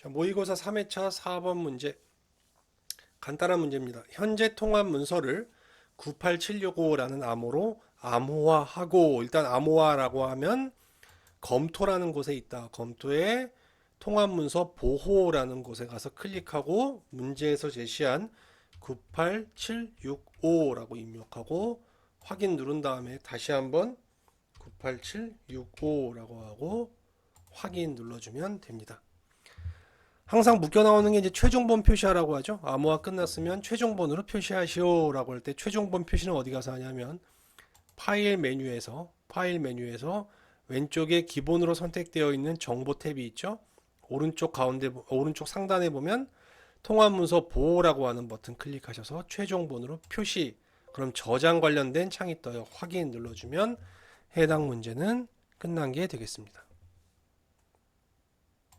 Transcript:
자, 모의고사 3회차 4번 문제. 간단한 문제입니다. 현재 통합 문서를 98765라는 암호로 암호화하고 일단 암호화라고 하면 검토라는 곳에 있다. 검토에 통합 문서 보호라는 곳에 가서 클릭하고 문제에서 제시한 98765라고 입력하고 확인 누른 다음에 다시 한번 98765라고 하고 확인 눌러주면 됩니다. 항상 묶여 나오는 게 이제 최종본 표시하라고 하죠. 암호화 끝났으면 최종본으로 표시하시오라고 할 때 최종본 표시는 어디 가서 하냐면 파일 메뉴에서 파일 메뉴에서 왼쪽에 기본으로 선택되어 있는 정보 탭이 있죠. 오른쪽 가운데 보- 오른쪽 상단에 보면 통합 문서 보호라고 하는 버튼 클릭하셔서 최종본으로 표시 그럼 저장 관련된 창이 떠요. 확인 눌러주면 해당 문제는 끝난 게 되겠습니다.